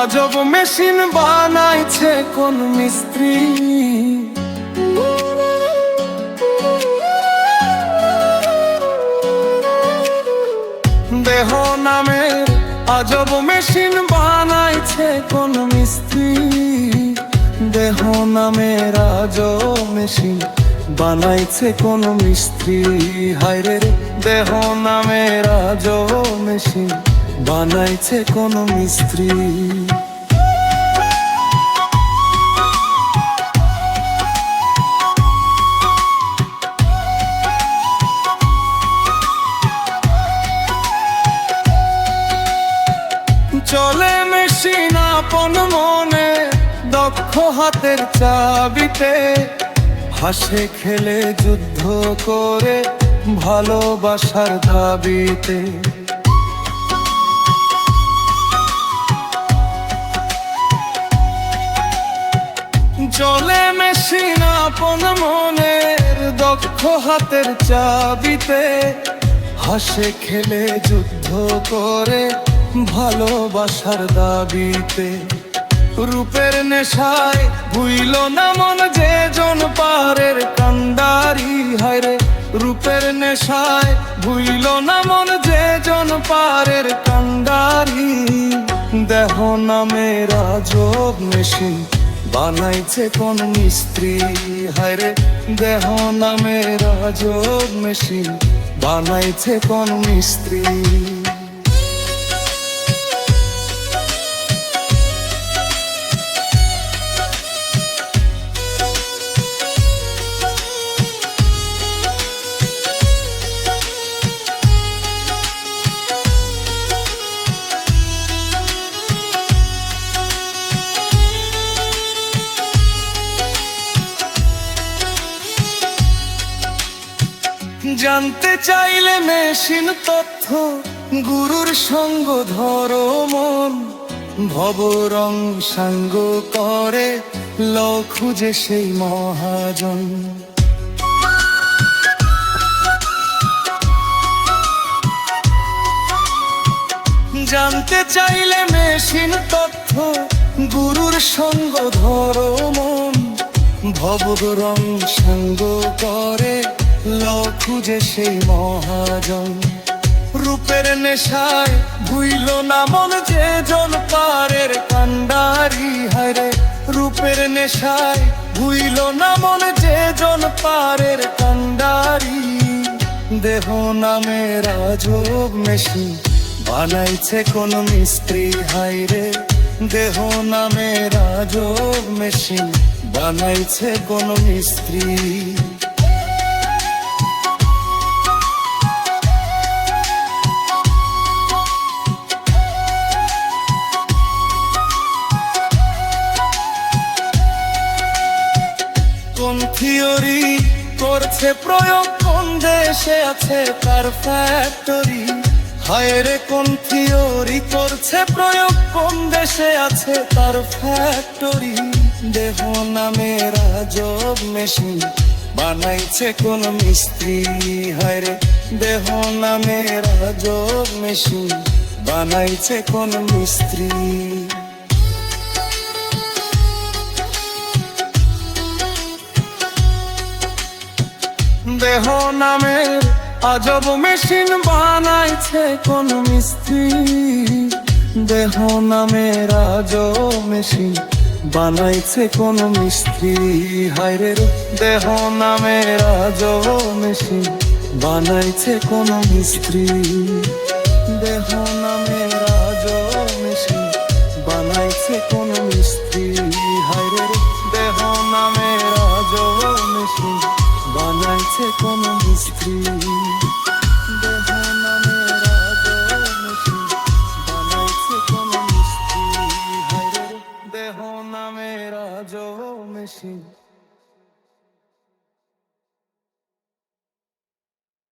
আজব মেশিন বানাইছে কোন মিস্ত্রি। দেহ নামে আজব মেশিন বানাইছে কোন মিস্ত্রি। দেহ নামে আজব মেশিন বানাইছে কোন মিস্ত্রি। হায়রে দেহ নামে আজব মেশিন বানাইছে কোন মিস্ত্রি। চলে মেশিন আপন মনে, দক্ষ হাতের চাবিতে। হাসে খেলে যুদ্ধ করে ভালোবাসার দাবিতে। আপন মনের দক্ষ হাতের চাবিতে হাসে খেলে যুদ্ধ করে ভালোবাসার দাবিতে। রূপের নেশায় ভুইল না মন যে জন পারের কান্ডারি হায়রে রূপের নেশায় ভুইল না মন যে জন পারের কান্ডারি। দেহ নামের আজব মেশিন বানাইছে কোন মিস্ত্রি? হায়রে দেহ নামে রাজ মেশিন। বানাইছে কোন মিস্ত্রি? জানতে চাইলে মেশিন তথ্য, গুরুর সঙ্গ ধরো মন। ভবরং সাঙ্গ করে ল খুঁজে সেই মহাজন। জানতে চাইলে মেশিন তথ্য, গুরুর সঙ্গ ধরো মন। ভবরং সঙ্গ করে ল খুঁজে সেই মহাজন। রূপের নেশায় ভুইল না মন যে জন পারের কান্ডারি হায়রে রূপের নেশায় ভুইল না মন যে জন পারের কান্ডারি দেহ নামের আজব মেশিন বানাইছে কোন মিস্ত্রি হাইরে দেহ নামের আজব মেশিন, বানাইছে কোন মিস্ত্রি। থিওরি করছে প্রয়োগ, কোন দেশে আছে তার ফ্যাক্টরি হায়রে কোন থিওরি করছে প্রয়োগ, কোন দেশে আছে তার ফ্যাক্টরি দেহ নামের আজব মেশিন বানাইছে কোন মিস্ত্রি? হায়রে দেহ নামের আজব মেশিন বানাইছে কোন মিস্ত্রি? দেহ নামের আজব মেশিন বানাইছে কোন মিস্ত্রি। দেহ নামের আজব মেশিন বানাইছে কোন মিস্ত্রি। হায়রে দেহ নামের আজব মেশিন বানাইছে কোন মিস্ত্রি। বানাইছে কোন মিস্ত্রি দেহ নামের মেশিন বানাইছে কোন মিস্ত্রি দেহ নামের আজব মেশিন